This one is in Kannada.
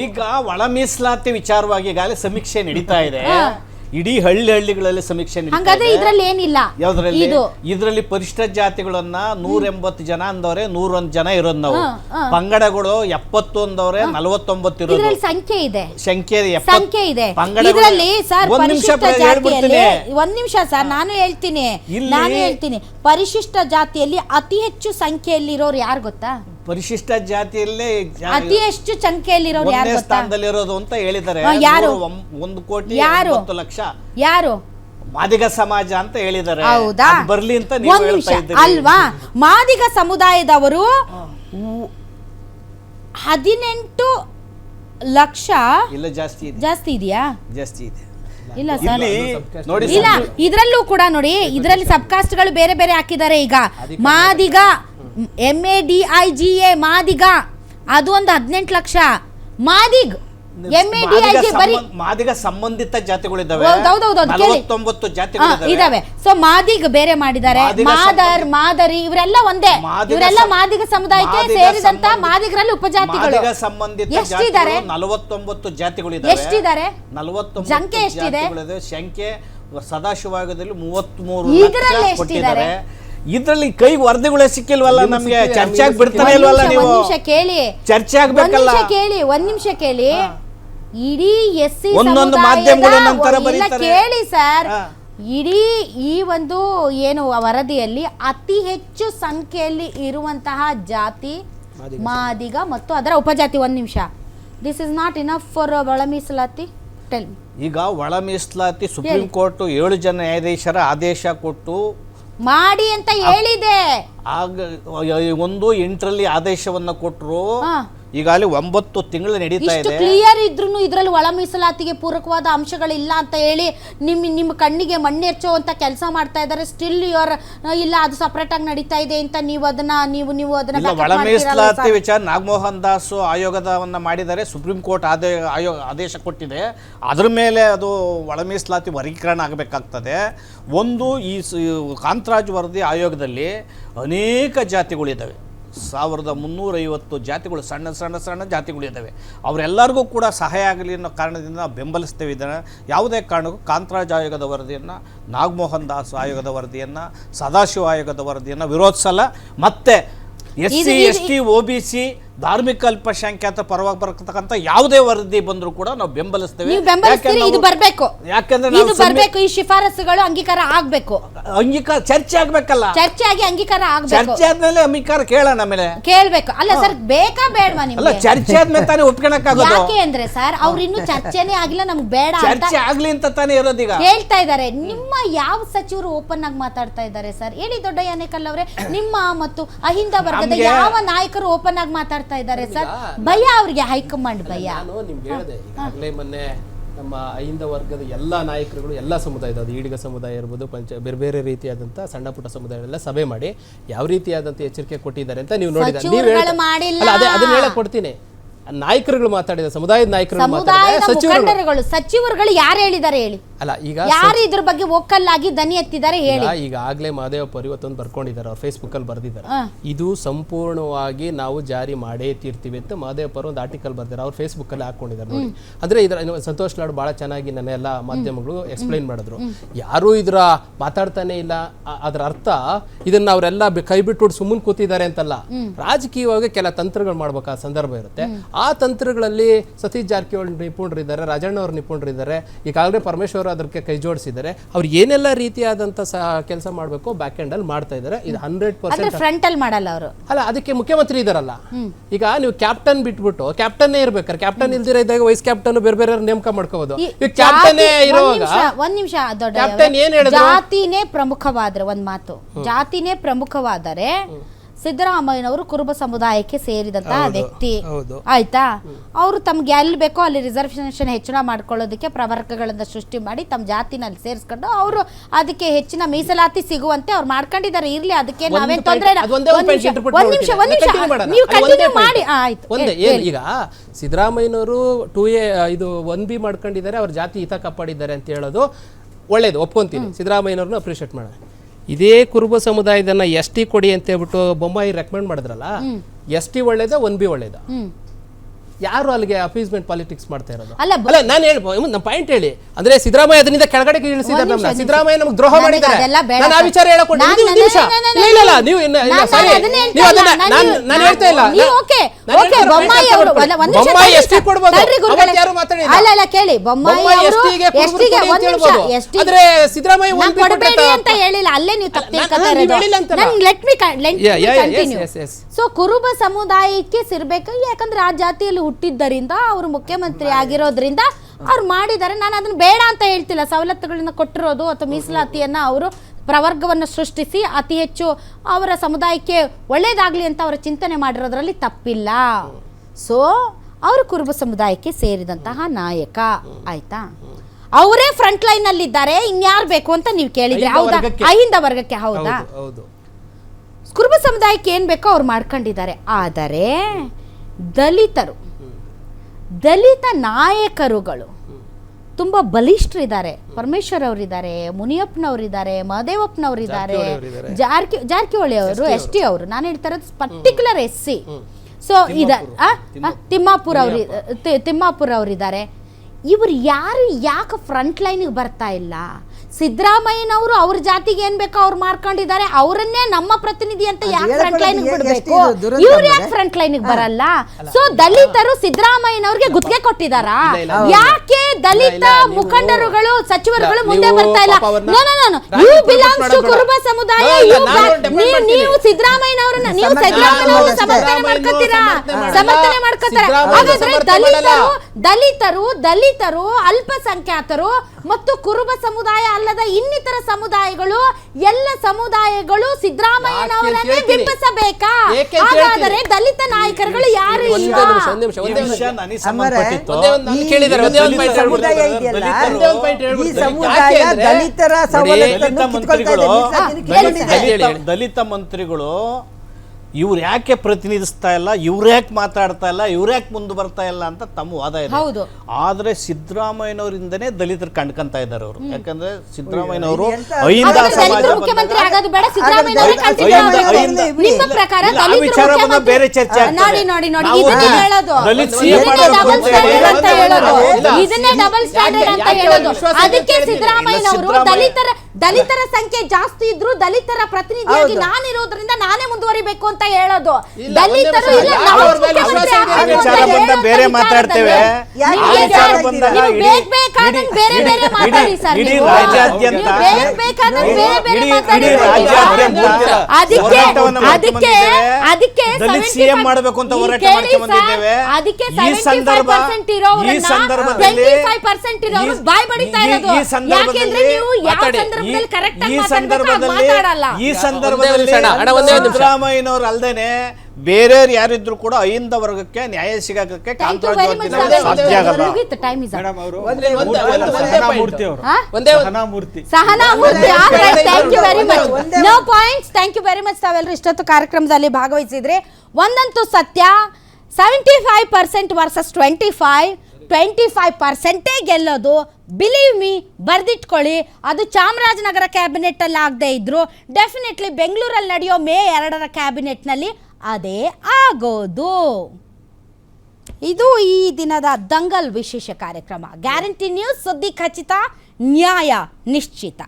ಈಗ ಒಳ ಮೀಸಲಾತಿ ವಿಚಾರವಾಗಿ ಈಗಾಗಲೇ ಸಮೀಕ್ಷೆ ನಡೀತಾ ಇದೆ. ಇಡೀ ಹಳ್ಳಿ ಹಳ್ಳಿಗಳಲ್ಲಿ ಸಮೀಕ್ಷೆ ನಡೀತಾ ಹಂಗಾದ್ರೆ ಇದೆ. ಇದ್ರಲ್ಲಿ ಏನಿಲ್ಲ? ಯಾವ್ದ್ರಲ್ಲಿ? ಇದು. ಇದ್ರಲ್ಲಿ ಪರಿಶಿಷ್ಟ ಜಾತಿಗಳನ್ನ ನೂರ ಎಂಬತ್ತು ಜನ ಅಂದವ್ರೆ ನೂರೊಂದ್ ಜನ ಇರೋದ್ ನಾವು ಹಾ, ಹಾ. ಪಂಗಡಗಳು ಎಪ್ಪತ್ತೊಂದವ್ರೆ ನಲವತ್ತೊಂಬತ್ತು ಇರೋದು. ಇದ್ರಲ್ಲಿ ಸಂಖ್ಯೆ ಇದೆ. ಸಂಖ್ಯೆ ಎಪ್ಪತ್ತು ಸಂಖ್ಯೆ ಇದೆ. ಪಂಗಡಗಳು- ಇದರಲ್ಲಿ ಸರ್ ಒಂದ್ ನಿಮಿಷ ಪರಿಶಿಷ್ಟ ಪ್ರ- ಜಾತಿಯಲ್ಲಿ ಹೇಳ್ಬಿಡ್ತೀನಿ. ಒಂದ್ ನಿಮಿಷ ಸರ್ ನಾನು ಹೇಳ್ತೀನಿ. ಇಲ್ಲಿ- ನಾನು ಹೇಳ್ತೀನಿ. ಪರಿಶಿಷ್ಟ ಜಾತಿಯಲ್ಲಿ ಅತಿ ಹೆಚ್ಚು ಸಂಖ್ಯೆಯಲ್ಲಿರೋರು ಯಾರು ಗೊತ್ತಾ? ಪರಿಶಿಷ್ಟ ಜಾತಿಯಲ್ಲೇ ಜಾ- ಅತಿ ಹೆಚ್ಚು ಸಂಖ್ಯೆಯಲ್ಲಿರೋರು ಯಾರು ಒಂದನೇ ಗೊತ್ತಾ? ಸ್ಥಾನದಲ್ಲಿರೋದು ಅಂತ ಹೇಳಿದ್ದಾರೆ ಹಾ, ಯಾರು? ನೂರ ಒಂಬ- ಒಂದು ಕೋಟಿ ಯಾರು? ಎಂಬತ್ತು ಲಕ್ಷ. ಯಾರು? ಮಾದಿಗ ಸಮಾಜ ಅಂತ ಹೇಳಿದ್ದಾರೆ ಹೌದಾ? ಅದ್ ಬರ್ಲಿ ಅಂತ ನೀವು ಒಂದ್ ನಿಮಿಷ ಹೇಳ್ತಾ ಇದ್ದೀರಿ. ಅಲ್ವಾ? ಮಾದಿಗ ಸಮುದಾಯದವರು ಉ- ಹದಿನೆಂಟು ಲಕ್ಷ ಇಲ್ಲ ಜಾಸ್ತಿ ಇದೆ. ಜಾಸ್ತಿ ಇದೆಯಾ? ಜಾಸ್ತಿ ಇದೆ. ಇಲ್ಲ ಸರ್. ಇಲ್ಲಿ ನೋಡಿ ಇಲ್ಲ ಇದ್ರಲ್ಲೂ ಕೂಡ ನೋಡಿ ಇದರಲ್ಲಿ ಸಬ್ಕಾಸ್ಟ್ಗಳು ಬೇರೆ ಬೇರೆ ಹಾಕಿದ್ದಾರೆ ಈಗ. Madiga M A D I G A Madiga. ಅದು ಒಂದು ಹದಿನೆಂಟು lakh. Madiga. M A D I Madiga G ಬರೀ ಸಂಬಂಧ- ಮಾದಿಗ ಸಂಬಂಧಿತ ಜಾತಿಗಳಿದ್ದಾವೆ ಹೌದೌದು ಅದು ಕೇಳಿ. ಜಾತಿಗಳಿದ್ದಾವೆ ಇದಾವೆ. ಸೊ ಮಾದಿಗ್ ಬೇರೆ ಮಾಡಿದ್ದಾರೆ. ಮಾದರ್ ಮಾದರಿ ಇವರೆಲ್ಲ ಒಂದೇ. ಇವರೆಲ್ಲ ಮಾದಿಗ ಸಮುದಾಯಕ್ಕೆ ಸೇರಿದಂತ ಮಾದಿಗರಲ್ಲಿ ಉಪಜಾತಿಗಳು. ಸಂಬಂಧಿತ ಎಷ್ಟಿದ್ದಾರೆ? ಜಾತಿಗಳು ನಲವತ್ತೊಂಬತ್ತು ಜಾತಿಗಳು ಎಷ್ಟಿದ್ದಾರೆ? ನಲವತ್ತೊಂಬತ್ತು ಸಂಖ್ಯೆ ಎಷ್ಟಿದೆ? ಸಂಖ್ಯೆ ಸದಾಶಿವಾಗದಲ್ಲಿ ಮೂವತ್ತ್ ಮೂರು ಇದರಲ್ಲಿ ಎಷ್ಟಿದ್ದಾರೆ? ಕೊಟ್ಟಿದ್ದಾರೆ. ಇದ್ರಲ್ಲಿ ಕೈ ವರದಿಗಳೇ ಸಿಕ್ಕಿಲ್ವಲ್ಲ ನಮ್ಗೆ ಚರ್ಚೆ ಆಗಿ ಬಿಡ್ತಾನೆ ಇಲ್ವಲ್ಲ ನೀವು? ಒಂದ್ ನಿಮಿಷ ಕೇಳಿ. ಚರ್ಚೆ ಒಂದ್ ಆಗ್ಬೇಕಲ್ಲ? ನಿಮಿಷ ಕೇಳಿ ಒಂದ್ ನಿಮಿಷ ಕೇಳಿ. ಇಡೀ ಎಸ್ ಸಿ ಒಂದೊಂದು ಮಾಧ್ಯಮಗಳು ನಂತರ ಇಲ್ಲ ಬರೀತಾರೆ. ಕೇಳಿ ಸರ್. ಹಾ. ಇಡೀ ಈ ಒಂದು ಏನು ವರದಿಯಲ್ಲಿ ಅತಿ ಹೆಚ್ಚು ಸಂಖ್ಯೆಯಲ್ಲಿ ಇರುವಂತಹ ಜಾತಿ ಮಾದಿಗ. ಮತ್ತು ಅದರ ಉಪಜಾತಿ. ಒಂದ್ ನಿಮಿಷ. This is not enough for ಒಳ ಮೀಸಲಾತಿ? ಟೆಲ್ ಈಗ ಒಳ ಮೀಸಲಾತಿ ಸುಪ್ರೀಂ ಕೋರ್ಟ್ ಏಳು ಜನ ನ್ಯಾಯಾಧೀಶರ ಆದೇಶ ಕೊಟ್ಟು ಮಾಡಿ ಅಂತ ಹೇಳಿದೆ. ಆಗ ಒಂದು ಎಂಟರಲ್ಲಿ ಆದೇಶವನ್ನ ಕೊಟ್ಟರು. ಈಗಾಗಲೇ ಒಂಬತ್ತು ತಿಂಗಳು ನಡೀತಾ ಇಷ್ಟು ಇದೆ. ಕ್ಲಿಯರ್ ಇದ್ರೂ ಇದರಲ್ಲಿ ಒಳ ಮೀಸಲಾತಿಗೆ ಪೂರಕವಾದ ಅಂಶಗಳಿಲ್ಲ ಅಂತ ಹೇಳಿ ನಿಮ್ಮ ನಿಮ್ಮ ಕಣ್ಣಿಗೆ ಮಣ್ಣೆಚ್ಚುವಂತ ಕೆಲಸ ಮಾಡ್ತಾ ಇದ್ದಾರೆ. ಸ್ಟಿಲ್ ಯುವರ್ ಇಲ್ಲ ಅದು ಸಪರೇಟ್ ಆಗಿ ನಡೀತಾ ಇದೆ ಅಂತ ನೀವು ಅದನ್ನ ನೀವು ನೀವು ಅದನ್ನ ಒಳ ಮೀಸಲಾತಿ ವಿಚಾರ ನಾಗಮೋಹನ್ ದಾಸ್ ಆಯೋಗದವನ್ನ ಮಾಡಿದರೆ ಸುಪ್ರೀಂ ಕೋರ್ಟ್ ಆದೇ ಆಯೋಗ ಆದೇಶ ಕೊಟ್ಟಿದೆ. ಅದ್ರ ಮೇಲೆ ಅದು ಒಳ ಮೀಸಲಾತಿ ವರ್ಗೀಕರಣ ಆಗಬೇಕಾಗ್ತದೆ. ಒಂದು ಈ ಕಾಂತರಾಜ್ ವರದಿ ಆಯೋಗದಲ್ಲಿ ಅನೇಕ ಜಾತಿಗಳಿದ್ದಾವೆ ಸಾವಿರದ ಮುನ್ನೂರೈವತ್ತು ಜಾತಿಗಳು ಸಣ್ಣ ಸಣ್ಣ ಸಣ್ಣ ಜಾತಿಗಳಿದ್ದಾವೆ ಅವರೆಲ್ಲರಿಗೂ ಕೂಡ ಸಹಾಯ ಆಗಲಿ ಅನ್ನೋ ಕಾರಣದಿಂದ ನಾವು ಬೆಂಬಲಿಸ್ತೇವೆ ಇದನ್ನು. ಯಾವುದೇ ಕಾರಣಕ್ಕೂ ಕಾಂತರಾಜ್ ಆಯೋಗದ ವರದಿಯನ್ನು ನಾಗಮೋಹನ್ ದಾಸ್ ಆಯೋಗದ ವರದಿಯನ್ನು ಸದಾಶಿವ ಆಯೋಗದ ವರದಿಯನ್ನು ವಿರೋಧಿಸಲ್ಲ. ಮತ್ತೆ S C S T O B C ಧಾರ್ಮಿಕ ಅಲ್ಪಸಂಖ್ಯಾತ ಪರವಾಗಿ ಬರತಕ್ಕಂತ ಯಾವುದೇ ವರದಿ ಬಂದರೂ ಕೂಡ ನಾವು ಬೆಂಬಲಿಸ್ತೇವೆ. ನೀವು ಬೆಂಬಲಿಸ್ತೀರಿ ಯಾಕಂದ್ರೆ ಇದು ಬರ್ಬೇಕು. ಯಾಕಂದ್ರೆ ಇದು ನಾವು ಸಂವಿ- ಬರ್ಬೇಕು ಈ ಶಿಫಾರಸುಗಳು ಅಂಗೀಕಾರ ಆಗ್ಬೇಕು. ಅಂಗೀಕಾರ ಚರ್ಚೆ ಆಗ್ಬೇಕಲ್ಲ. ಚರ್ಚೆ ಆಗಿ ಅಂಗೀಕಾರ ಆಗ್ಬೇಕು. ಚರ್ಚೆ ಆದ್ಮೇಲೆ ಅಂಗೀಕಾರ ಕೇಳೋಣ ಆಮೇಲೆ. ಕೇಳ್ಬೇಕು. ಅಲ್ಲ ಸರ್ ಬೇಕಾ ಬೇಡವಾ ಅಲ್ಲ ನಿಮ್ಗೆ ಚರ್ಚೆ ಆದ್ಮೇಲೆ ತಾನೇ ಒಪ್ಕೊಳಕ್ಕಾಗೋದು ಯಾಕೆ ಅಂದ್ರೆ ಸರ್ ಅವ್ರು ಇನ್ನು ಚರ್ಚೆನೇ ಆಗಿಲ್ಲ ನಮ್ಗೆ ಬೇಡ ಅಂತ. ಚರ್ಚೆ ಆಗ್ಲಿ ಅಂತ ತಾನೇ ಇರೋದೀಗ ಹೇಳ್ತಾ ಇದ್ದಾರೆ. ನಿಮ್ಮ ಯಾವ ಸಚಿವರು ಓಪನ್ ಆಗಿ ಮಾತಾಡ್ತಾ ಇದ್ದಾರೆ ಸರ್? ಹೇಳಿ ದೊಡ್ಡ ಯಾನೇಕಲ್ ಅವರೇ ನಿಮ್ಮ ಮತ್ತು ಅಹಿಂದ ವರ್ಗದ ನಮ್ಗೆ- ಯಾವ ನಾಯಕರು ಓಪನ್ ಆಗಿ ಮಾತಾಡ್ತಾ ಇದ್ದಾರೆ ಸರ್. ಭಯ ಅವ್ರಿಗೆ ಹೈಕಮಾಂಡ್ ಭಯ. ನಾನು ನಿಮ್ಗೆ ಹೇಳಿದೆ ಈಗಾಗಲೇ ಮೊನ್ನೆ ನಮ್ಮ ಅಹಿಂದ ವರ್ಗದ ಎಲ್ಲಾ ನಾಯಕರುಗಳು ಎಲ್ಲ ಸಮುದಾಯದ ಅದು ಈಡಿಗ ಸಮುದಾಯ ಇರ್ಬೋದು ಪಂಚ ಬೇರೆ ಬೇರೆ ರೀತಿಯಾದಂಥ ಸಣ್ಣ ಪುಟ್ಟ ಸಮುದಾಯಗಳೆಲ್ಲ ಸಭೆ ಮಾಡಿ ಯಾವ ರೀತಿಯಾದಂಥ ಎಚ್ಚರಿಕೆ ಕೊಟ್ಟಿದ್ದಾರೆ ಅಂತ ನೀವು ಅದೇ ಅದನ್ನ ಹೇಳಕ್ ಕೊಡ್ತೀನಿ. ನಾಯಕರುಗಳು ಮಾತಾಡಿದ ಸಮುದಾಯದ ನಾಯಕರು ಸಚಿವರುಗಳು ಯಾರು ಹೇಳಿದ್ದಾರೆ ಹೇಳಿ? ಅಲ್ಲ ಈಗ ಯಾರು ಇದ್ರ ಬಗ್ಗೆ ಒಕ್ಕಲ್ಲಾಗಿ ದನಿ ಎತ್ತಿದ್ದಾರೆ ಹೇಳಿ. ಈಗ ಈಗಾಗಲೇ ಮಹದೇವಪ್ಪ ಇವತ್ತೊಂದು ಬರ್ಕೊಂಡಿದ್ದಾರೆ ಅವ್ರು ಫೇಸ್ಬುಕ್ ಅಲ್ಲಿ ಬರ್ದಿದ್ದಾರೆ ಇದು ಸಂಪೂರ್ಣವಾಗಿ ನಾವು ಜಾರಿ ಮಾಡೇ ತೀರ್ತೀವಿ ಅಂತ ಮಹದೇವಪ್ಪ ಅವ್ರು ಒಂದು ಆರ್ಟಿಕಲ್ ಬರ್ದಿದ್ದಾರೆ ಅವ್ರು ಫೇಸ್ಬುಕ್ ಅಲ್ಲಿ ಹಾಕೊಂಡಿದ್ದಾರೆ ನೋಡಿ ಅಂದ್ರೆ ಇದ್ರ ಸಂತೋಷ್ ಲಾಡ್ ಬಹಳ ಚೆನ್ನಾಗಿ ನನ್ನ ಎಲ್ಲ ಮಾಧ್ಯಮಗಳು ಎಕ್ಸ್ಪ್ಲೈನ್ ಮಾಡಿದ್ರು. ಯಾರು ಇದ್ರ ಮಾತಾಡ್ತಾನೆ ಇಲ್ಲ ಅದ್ರ ಅರ್ಥ ಇದನ್ನ ಅವರೆಲ್ಲ ಕೈ ಬಿಟ್ಟು ಸುಮ್ಮನೆ ಕೂತಿದ್ದಾರೆ ಅಂತಲ್ಲ. ರಾಜಕೀಯವಾಗಿ ಕೆಲ ತಂತ್ರಗಳು ಮಾಡ್ಬೇಕು ಆ ಸಂದರ್ಭ ಇರುತ್ತೆ. ಆ ತಂತ್ರಗಳಲ್ಲಿ ಸತೀಶ್ ಜಾರಕಿಹೊಳಿ ನಿಪುಣರಿದ್ದಾರೆ ರಾಜಣ್ಣ ಅವ್ರ ನಿಪುಣರಿದ್ದಾರೆ ಈಗಾಗಲೇ ಪರಮೇಶ್ವರ್ ಅದಕ್ಕೆ ಕೈ ಜೋಡಿಸಿದ್ದಾರೆ. ಅವ್ರು ಏನೆಲ್ಲ ರೀತಿಯಾದಂತ ಕೆಲಸ ಮಾಡಬೇಕು ಬ್ಯಾಕ್ ಎಂಡ್ ಅಲ್ಲಿ ಮಾಡ್ತಾ ಇದ್ದಾರೆ. ಇದು ಹಂಡ್ರೆಡ್ ಪರ್ಸೆಂಟ್ ಫ್ರಂಟ್ ಅಲ್ಲಿ ಮಾಡಲ್ಲ ಅವರು. ಅಲ್ಲ ಅದಕ್ಕೆ ಮುಖ್ಯಮಂತ್ರಿ ಇದಾರಲ್ಲ. ಈಗ ನೀವು ಕ್ಯಾಪ್ಟನ್ ಬಿಟ್ಬಿಟ್ಟು ಕ್ಯಾಪ್ಟನ್ ಇರ್ಬೇಕಾರೆ ಕ್ಯಾಪ್ಟನ್ ಇಲ್ದಿರ ಇದ್ದಾಗ ವೈಸ್ ಕ್ಯಾಪ್ಟನ್ ಬೇರೆ ಬೇರೆ ನೇಮಕ ಮಾಡ್ಕೋಬಹುದು ಈ ಈಗ ಕ್ಯಾಪ್ಟನ್ನೇ ಜಾತಿ- ಒಂದ್ ಇರುವಾಗ ನಿಮಿಷ, ಒಂದ್ ನಿಮಿಷ ದೊಡ್ಡ ಕ್ಯಾಪ್ಟನ್ ಏನ್ ಹೇಳಿದ್ರು? ಜಾತಿನೇ ಪ್ರಮುಖವಾದ್ರೆ ಒಂದ್ ಮಾತು. ಜಾತಿನೇ ಪ್ರಮುಖವಾದರೆ ಸಿದ್ದರಾಮಯ್ಯನವರು ಕುರುಬ ಸಮುದಾಯಕ್ಕೆ ಸೇರಿದಂತಹ ವ್ಯಕ್ತಿ. ಆಯ್ತಾ? ಅವರು ತಮ್ಗೆ ಎಲ್ಲಿ ಬೇಕೋ ಅಲ್ಲಿ ರಿಸರ್ವೇಷನ್ ಹೆಚ್ಚಳ ಮಾಡ್ಕೊಳ್ಳೋದಕ್ಕೆ ಪ್ರವರ್ಗಗಳನ್ನ ಸೃಷ್ಟಿ ಮಾಡಿ ತಮ್ಮ ಜಾತಿನಲ್ಲಿ ಸೇರಿಸ್ಕೊಂಡು ಅವರು ಅದಕ್ಕೆ ಹೆಚ್ಚಿನ ಮೀಸಲಾತಿ ಸಿಗುವಂತೆ ಅವ್ರು ಮಾಡ್ಕೊಂಡಿದ್ದಾರೆ. ಇರ್ಲಿ ಅದಕ್ಕೆ ನಾವೇ ನಾವೇನ್ ತೊಂದ್ರೆ ಒಂದು ನಿಮಿಷ, ಒಂದ್ ನಿಮಿಷ. ನೀವು ಕಂಟಿನ್ಯೂ ಮಾಡಿ. ಆಯ್ತು. ಈಗ ಸಿದ್ದರಾಮಯ್ಯನವರು ಟೂ ಎ ಇದು ಒನ್ ಬಿ ಮಾಡ್ಕೊಂಡಿದ್ದಾರೆ ಅವ್ರ ಜಾತಿ ಹಿತ ಕಾಪಾಡಿದ್ದಾರೆ ಅಂತ ಹೇಳೋದು ಒಳ್ಳೇದು ಒಪ್ಕೊಂತೀನಿ. ಸಿದ್ದರಾಮಯ್ಯನವ್ರನ್ನ ಅಪ್ರಿಷಿಯೇಟ್ ಮಾಡೋಣ. ಇದೇ ಕುರುಬ ಸಮುದಾಯದನ್ನ ಎಸ್ ಟಿ ಕೊಡಿ ಅಂತ ಹೇಳ್ಬಿಟ್ಟು ಬೊಮ್ಮಾಯಿ ರೆಕಮೆಂಡ್ ಮಾಡಿದ್ರಲ್ಲ ಎಸ್ ಟಿ ಒಳ್ಳೇದ ಒನ್ ಬಿ ಒಳ್ಳೇದ. ಯಾರು ಅಲ್ಲಿಗೆ ಅಪೀಸ್ಮೆಂಟ್ ಪಾಲಿಟಿಕ್ಸ್ ಮಾಡ್ತಾ ಇರೋದು? ಅಲ್ಲ, ನಾನು ಹೇಳ್ಬೋದು ನಮ್ಮ ಪಾಯಿಂಟ್ ಹೇಳಿ. ಅಂದ್ರೆ ಸಿದ್ದರಾಮಯ್ಯ ಅದರಿಂದ ಕೆಳಗಡೆ ಇಳಿಸಿದ್ದಾರೆ ಒಂದ್ ನಮ್ಮನ್ನ ಸಿದ್ದರಾಮಯ್ಯ ನಮ್ಗೆ ದ್ರೋಹ ಮಾಡಿದ್ದಾರೆ. ನಾನು ಆ. ವಿಚಾರ ಹೇಳಕ್ ಹೊರಟಿದ್ದೀನಿ. ನಿಮಿಷ. ಇಲ್ಲ ಇಲ್ಲ ನೀವು ಇಲ್ಲ ಸಾರಿ ನೀವು ಅದನ್ನ ನಾನು- ನಾನು ಹೇಳ್ತಾ ಇಲ್ಲ. ಬೊಮ್ಮಾಯಿ ಅವರು ಒಂದ್ ಬೊಮ್ಮಾಯಿ ತಡ್ರಿ ಕೊಡ್ಬೋದು ಅವತ್ತು ಯಾರು ಮಾತಾಡಿಲ್ಲ? ಅಲ್ಲ ಅಲ್ಲ ಕೇಳಿ. ಬೊಮ್ಮಾಯಿ ಎಷ್ಟಿಗೆ ಕೊಡಿ ಅಂತ ನಿಮಿಷ. ಹೇಳ್ಬೋದು. ಅಂದ್ರೆ ಸಿದ್ದರಾಮಯ್ಯ ಒಂದ್ ಕೊಡಬೇಡಿ ಅಂತ ಹೇಳಿಲ್ಲ. ಅಲ್ಲೇ ನೀವು ತಪ್ಪು ತಿಳ್ಕೊತಾ ಇರೋದು. ನನ್ let me let yeah, continue. So Kuruba ಸಮುದಾಯಕ್ಕೆ ಸಿರ್ಬೇಕು. ಯಾಕಂದ್ರೆ ಆ ಜಾತಿಯಲ್ಲಿ ಹುಟ್ಟಿದ್ದರಿಂದ ಅವರು ಮುಖ್ಯಮಂತ್ರಿ ಆಗಿರೋದ್ರಿಂದ ಅವ್ರು ಮಾಡಿದ್ದಾರೆ. ನಾನು ಅದನ್ನ ಬೇಡ ಅಂತ ಹೇಳ್ತಿಲ್ಲ. ಸವಲತ್ತುಗಳನ್ನ ಕೊಟ್ಟಿರೋದು ಅಥವಾ ಮೀಸಲಾತಿಯನ್ನ ಅವರು ಪ್ರವರ್ಗವನ್ನು ಸೃಷ್ಟಿಸಿ ಅತಿ ಹೆಚ್ಚು ಅವರ ಸಮುದಾಯಕ್ಕೆ ಒಳ್ಳೇದಾಗ್ಲಿ ಅಂತ ಅವರ ಚಿಂತನೆ ಮಾಡಿರೋದ್ರಲ್ಲಿ ತಪ್ಪಿಲ್ಲ. ಸೊ ಅವರು ಕುರುಬ ಸಮುದಾಯಕ್ಕೆ ಸೇರಿದಂತಹ ನಾಯಕ. ಆಯ್ತಾ? ಅವರೇ ಫ್ರಂಟ್ ಲೈನ್ ಅಲ್ಲಿ ಇದ್ದಾರೆ ಇನ್ಯಾರು ಬೇಕು ಅಂತ ನೀವು ಕೇಳಿದ್ರೆ ಹೌದಾ? ವರ್ಗಕ್ಕೆ. ಅಹಿಂದ ವರ್ಗಕ್ಕೆ ಹೌದು. ಕುರುಬ ಸಮುದಾಯಕ್ಕೆ ಏನು ಬೇಕೋ ಅವ್ರು ಮಾಡ್ಕೊಂಡಿದ್ದಾರೆ. ಆದರೆ ದಲಿತರು ದಲಿತ ನಾಯಕರುಗಳು. ತುಂಬ ಬಲಿಷ್ಠರಿದ್ದಾರೆ. ಪರಮೇಶ್ವರ್ ಅವರಿದ್ದಾರೆ ಮುನಿಯಪ್ಪನವರಿದ್ದಾರೆ ಮಹದೇವಪ್ಪನವರಿದ್ದಾರೆ ಜಾರ್ಕಿ ಜಾರಕಿಹೊಳಿ ಅವರು ಎಸ್ ಟಿ ಅವರು. ನಾನು ಹೇಳ್ತಾ ಇರೋದು ಪರ್ಟಿಕ್ಯುಲರ್ ಎಸ್ ಸಿ. ಸೊ ಇದ ತಿಮ್ಮಾಪುರ. ಅವ್ರ ತಿಮ್ಮಾಪುರ. ಅವರಿದ್ದಾರೆ ಇವರು ಯಾರು ಯಾಕೆ ಫ್ರಂಟ್ ಲೈನಿಗೆ ಬರ್ತಾ ಇಲ್ಲ? ಸಿದ್ದರಾಮಯ್ಯನವರು ಅವ್ರ ಜಾತಿಗೆ ಏನ್ ಬೇಕೋ ಅವ್ರು ಮಾಡ್ಕೊಂಡಿದ್ದಾರೆ ಅವರನ್ನೇ ನಮ್ಮ ಪ್ರತಿನಿಧಿ ಅಂತ ಯಾಕೆ ಫ್ರಂಟ್ ಲೈನ್ ಬಿಡಬೇಕು? ಇವ್ರು ಯಾಕೆ ಫ್ರಂಟ್ ಲೈನ್ ಬರಲ್ಲ? ಸೊ ದಲಿತರು ಸಿದ್ದರಾಮಯ್ಯನವ್ರಿಗೆ ಗುತ್ತಿಗೆ ಕೊಟ್ಟಿದಾರಾ. ಯಾಕೆ ದಲಿತ ಮುಖಂಡರುಗಳು ಸಚಿವರುಗಳು ಮುಂದೆ ಬರ್ತಾ ಇಲ್ಲ? No no no you belongs to Kuruba ಸಮುದಾಯ ನೀವು- ಸಿದ್ದರಾಮಯ್ಯನವರನ್ನ ನೀವು ಸಿದ್ದರಾಮಯ್ಯನವ್ರು ಸಮರ್ಥನೆ. ಮಾಡ್ಕೊತೀರಾ? ಸಮರ್ಥನೆ ಹಾಗಾದ್ರೆ ದಲಿತರು ದಲಿತರು ದಲಿತರು ಅಲ್ಪಸಂಖ್ಯಾತರು ಮತ್ತು ಕುರುಬ ಸಮುದಾಯ ಅಲ್ಲದ ಇನ್ನಿತರ ಸಮುದಾಯಗಳು ಎಲ್ಲ ಸಮುದಾಯಗಳು ಸಿದ್ದರಾಮಯ್ಯನವರನ್ನೇ ಬಿಂಬಿಸಬೇಕಾ? ಹಾಗಾದರೆ ದಲಿತ ನಾಯಕರುಗಳು ಯಾರು ದಲಿತರು- ದಲಿತ ಮಂತ್ರಿಗಳು ಇವ್ರು ಯಾಕೆ ಪ್ರತಿನಿಧಿಸ್ತಾ ಇಲ್ಲ ಇವ್ರು ಯಾಕೆ ಮಾತಾಡ್ತಾ ಇಲ್ಲ ಇವ್ರು ಯಾಕೆ ಮುಂದೆ ಬರ್ತಾ ಇಲ್ಲ ಅಂತ ತಮ್ಮ ವಾದ ಇದೆ. ಹೌದು. ಆದ್ರೆ ಸಿದ್ದರಾಮಯ್ಯನವರಿಂದನೇ ದಲಿತರು ಕಂಡ್ಕಂತ ಇದ್ದಾರೆ ಅವರು. ಯಾಕಂದ್ರೆ ಸಿದ್ದರಾಮಯ್ಯನವರು ಅಹಿಂದ ಸಮಾಜ ವಿಚಾರ ಬಂದಾಗ ಬೇರೆ ಚರ್ಚೆ ದಲಿತ- ದಲಿತರ ದಲಿತರ ಸಂಖ್ಯೆ ಜಾಸ್ತಿ ಇದ್ರು ದಲಿತರ ಪ್ರತಿನಿಧಿಯಾಗಿ. ನಾನಿರೋದ್ರಿಂದ ನಾನೇ ಮುಂದುವರಿಬೇಕು ಅಂತ ಹೇಳೋದು ದಲಿತರು ಇಲ್ಲ ನಾವು ಅವ್ರ ಮೇಲೆ ಮುಖ್ಯಮಂತ್ರಿ ವಿಶ್ವಾಸ ಇದೆ. ಆ ಆಗ್ಬೇಕು ವಿಚಾರ ಬಂದ ಹೇಳೋಂಥ ಬೇರೆ ವಿಚಾರದಲ್ಲಿ ಮಾತಾಡ್ತೇವೆ ಯಾಕೆ ಆ ನಿಮ್ಗೆ ವಿಚಾರ ಬಂದಾಗ ನೀವು ಇಡೀ- ಬೇಕ್ ಬೇಕಾದಂಗ್ ಇಡೀ- ಬೇರೆ ಬೇರೆ ಮಾತಾಡಿ ಸರ್ ಇಡೀ ನೀವು. ರಾಜ್ಯಾದ್ಯಂತ ನೀವು ಬೇಕ್ ಬೇಕಾದಂಗ್ ಇಡೀ- ಬೇರೆ ಬೇರೆ ಇಡೀ- ಮಾತಾಡಿ ಇಡೀ ಸರ್. ರಾಜ್ಯಾದ್ಯಂತ ಅದಕ್ಕೆ ಹೋರಾಟವನ್ನ ಅದಕ್ಕೆ ಮಾಡ್ಕೊಂಡ್ಬಂದಿದ್ದೇವೆ. ಅದಕ್ಕೆ ದಲಿತ 75 ಸಿಎಂ ಮಾಡಬೇಕು ಅಂತ ಈ ಹೋರಾಟ ಕೇಳಿ ಮಾಡ್ಕೊಂಡ್ಬಂದಿದ್ದೇವೆ. ಸರ್, ಅದಕ್ಕೆ ಈ ಸಂದರ್ಭ 75% ಇರೋರನ್ನ ಈ ಸಂದರ್ಭದಲ್ಲಿ 25% ಇರೋರು ಈ- ಬಾಯ್ ಬಡಿತಾ ಈ- ಇರೋದು ಈ ಸಂದರ್ಭದಲ್ಲಿ ಯಾಕೆಂದ್ರೆ ನೀವು ಯಾವ ಮಾತಾಡಿ. ಸಂದರ್ಭದಲ್ಲಿ ಕರೆಕ್ಟ್ ಈ ಆಗಿ ಸಂದರ್ಭದಲ್ಲಿ ಮಾತಾಡಲ್ಲ ಈ ಒಂದೇ ಸಂದರ್ಭದಲ್ಲಿ ನಿಮಿಷ ಅಣ್ಣ, ಅಣ್ಣ, ಒಂದೇ ಒಂದು ನಿಮಿಷ. ಸಿದ್ದರಾಮಯ್ಯನವರು ಅಲ್ದೇನೆ ಬೇರೆಯವ್ರು ಯಾರಿದ್ರು ಕೂಡ ಅಹಿಂದ ವರ್ಗಕ್ಕೆ ನ್ಯಾಯ ಸಿಗಕ್ಕೆ thank you Kantharaj very much ಸಾಧ್ಯ ಆಗಲ್ಲ. ಟೈಮ್ ಇಸ್ ಮೇಡಮ್ ಅವರು ಒಂದೇ ಒಂದೇ ಒಂದೇ point. ಮೂರ್ತಿ ಅವರು. ಹಾ? ಒಂದೇ ಒಂದು- Sahana Murthy. Sahana Murthy thank you very much no points thank you very much ತಾವೆಲ್ಲರೂ ಇಷ್ಟೊತ್ತು ಕಾರ್ಯಕ್ರಮದಲ್ಲಿ ಭಾಗವಹಿಸಿದ್ರೆ. ಒಂದಂತೂ ಸತ್ಯ seventy five percent versus twenty five twenty five ಪರ್ಸೆಂಟೇ ಗೆಲ್ಲೋದು. ಬಿಲೀವ್ ಮೀ ಬರ್ದಿಟ್ಕೊಳ್ಳಿ. ಅದು ಚಾಮರಾಜನಗರ ಕ್ಯಾಬಿನೆಟ್ಟಲ್ಲಿ ಆಗದೆ ಇದ್ರು ಡೆಫಿನೆಟ್ಲಿ ಬೆಂಗಳೂರಲ್ಲಿ ನಡೆಯೋ ಮೇ ಎರಡರ ಕ್ಯಾಬಿನೆಟ್ನಲ್ಲಿ ಅದೇ ಆಗೋದು. ಇದು ಈ ದಿನದ ದಂಗಲ್ ವಿಶೇಷ ಕಾರ್ಯಕ್ರಮ. ಗ್ಯಾರಂಟಿ ನ್ಯೂಸ್ ಸುದ್ದಿ ಖಚಿತ, ನ್ಯಾಯ ನಿಶ್ಚಿತ.